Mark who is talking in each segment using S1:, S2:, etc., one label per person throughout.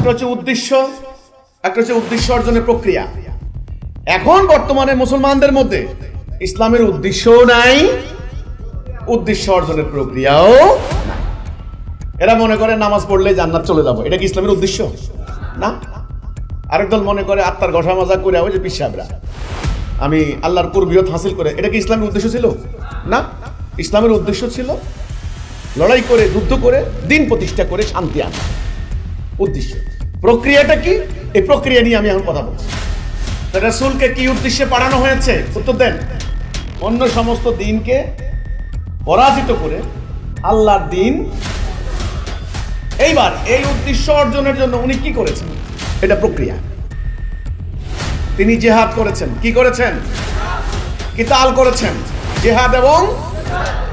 S1: একটা হচ্ছে উদ্দেশ্য, একটা হচ্ছে উদ্দেশ্য অর্জনের প্রক্রিয়া। এখন বর্তমানে মুসলমানদের মধ্যে ইসলামের উদ্দেশ্যও নাই, উদ্দেশ্য অর্জনের প্রক্রিয়াও এরা মনে করে নামাজ পড়লে জান্নাত চলে যাব। এটা কি ইসলামের উদ্দেশ্য? না। আরেক দল মনে করে আত্মার ঘষা মাজা করে যে পিসাবরা আমি আল্লাহর কুরবিয়ত হাসিল করে, এটা কি ইসলামের উদ্দেশ্য ছিল? না। ইসলামের উদ্দেশ্য ছিল লড়াই করে, যুদ্ধ করে, দিন প্রতিষ্ঠা করে শান্তি আনা। উদ্দেশ্য। প্রক্রিয়াটা কি? এই প্রক্রিয়া নিয়ে আমি এখন কথা বলছি। রাসূলকে কি উদ্দেশ্যে পাঠানো হয়েছে? উত্তর দেন। অন্য সমস্ত দিনকে পরাজিত করে আল্লাহর দিন। এইবার এই উদ্দেশ্য অর্জনের জন্য উনি কি করেছেন? এটা প্রক্রিয়া। তিনি জেহাদ করেছেন। কি করেছেন? কিতাল করেছেন। জেহাদ এবং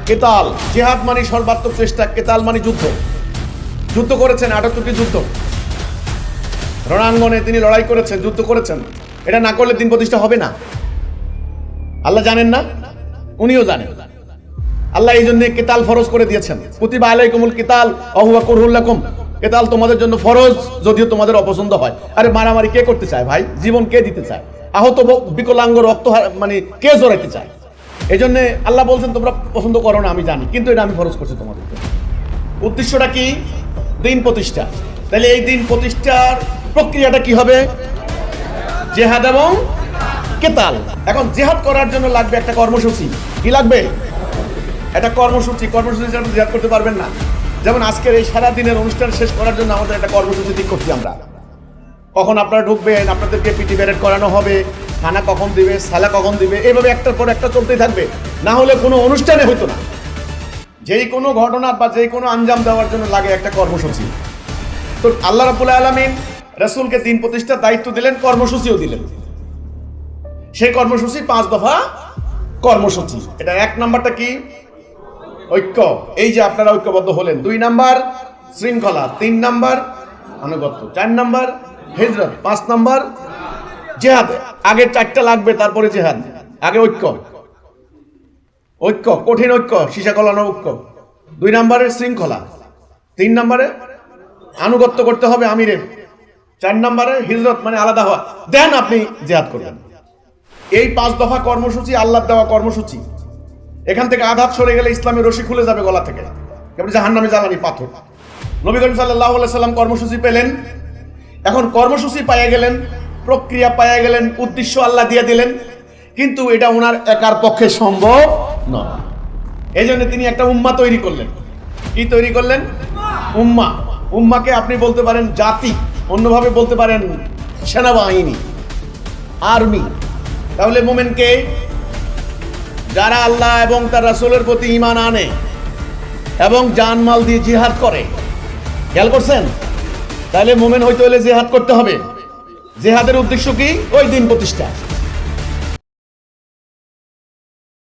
S1: কেতাল। জেহাদ মানে সর্বাত্মক চেষ্টা, কেতাল মানে যুদ্ধ। যুদ্ধ করেছেন, আটাত্তরটি যুদ্ধ। রণাঙ্গনে তিনি লড়াই করেছেন, যুদ্ধ করেছেন। এটা না করলে দিন প্রতিষ্ঠা হবে না। আল্লাহ জানেন না? উনিও জানেন। আল্লাহ এই জন্য কেতাল ফরজ করে দিয়েছেন। প্রতিভা আলাইকুমুল কেতাল, অহুয়া করহুল্লাকুম কেতাল তোমাদের জন্য ফরজ, যদিও তোমাদের অপছন্দ হয়। আরে মারামারি কে করতে চায় ভাই? জীবন কে দিতে চায়? আহত বিকলাঙ্গ রক্ত মানে কে জড়াইতে চায়? এই জন্য আল্লাহ বলছেন, তোমরা পছন্দ করো না, আমি জানি। কিন্তু এটা আমি ফরজ করছি তোমাদের উদ্দেশ্যটা কি? দিন প্রতিষ্ঠা। তাহলে এই দিন প্রতিষ্ঠার প্রক্রিয়াটা কি হবে? জেহাদ এবং কেতাল। এখন জেহাদ করার জন্য লাগবে একটা কর্মসূচি। কি লাগবে? একটা কর্মসূচি। কর্মসূচি ছাড়া জেহাদ করতে পারবেন না। যেমন আজকের এই সারা দিনের অনুষ্ঠান শেষ করার জন্য আমাদের একটা কর্মসূচি ঠিক করছি আমরা। কখন আপনারা ঢুকবেন, আপনাদেরকে পিটি ব্যারেট করানো হবে, খানা কখন দিবে সালা কখন দিবে, এইভাবে একটার পর একটা চলতেই থাকবে। না হলে কোনো অনুষ্ঠানে হতো না। যেই কোনো ঘটনা বা যেই কোনো আঞ্জাম দেওয়ার জন্য লাগে একটা কর্মসূচি। তো আল্লাহ রাবুল আলমিন রসুলকে দিন প্রতিষ্ঠার দায়িত্ব দিলেন, কর্মসূচিও দিলেন। সেই কর্মসূচি পাঁচ দফা কর্মসূচি। এটা এক নাম্বারটা কি? ঐক্য। এই যে আপনারা ঐক্যবদ্ধ হলেন। দুই নাম্বার, শৃঙ্খলা। তিন নাম্বার, আনুগত্য। চার নাম্বার, হিজরত। পাঁচ নাম্বার, জেহাদ। আগে চারটা লাগবে, তারপরে জেহাদ। আগে ঐক্য। ঐক্য, কঠিন ঐক্য, সীসা কলানো ঐক্য। দুই নম্বরে শৃঙ্খলা। তিন নম্বরে আনুগত্য করতে হবে আমিরের। চার নম্বরে হিজরত মানে আলাদা হওয়া। দেন আপনি জেহাদ করবেন। এই পাঁচ দফা কর্মসূচি, আল্লাহ দেওয়া কর্মসূচি। এখান থেকে আঘাত সরে গেলে ইসলামের রশি খুলে যাবে গলা থেকে। এবার জাহান নামে জ্বালানি পাথর। নবী করিম সাল্লাহ সাল্লাম কর্মসূচি পেলেন। এখন কর্মসূচি পাইয়া গেলেন, প্রক্রিয়া পাইয়া গেলেন, উদ্দেশ্য আল্লাহ দিয়ে দিলেন। কিন্তু এটা ওনার একার পক্ষে সম্ভব নয়। এই জন্য তিনি একটা উম্মা তৈরি করলেন। কি তৈরি করলেন? উম্মা। উম্মাকে আপনি বলতে পারেন জাতি। অন্যভাবে বলতে পারেন সেনাবাহিনী, আর্মি। তাহলে মোমেনকে যারা আল্লাহ এবং তার রাসুলের প্রতি ইমান আনে এবং জানমাল দিয়ে জিহাদ করে। খেয়াল করছেন? তাহলে মোমেন হইতে হলে জেহাদ করতে হবে। জেহাদের উদ্দেশ্য কি? ওই দিন প্রতিষ্ঠা।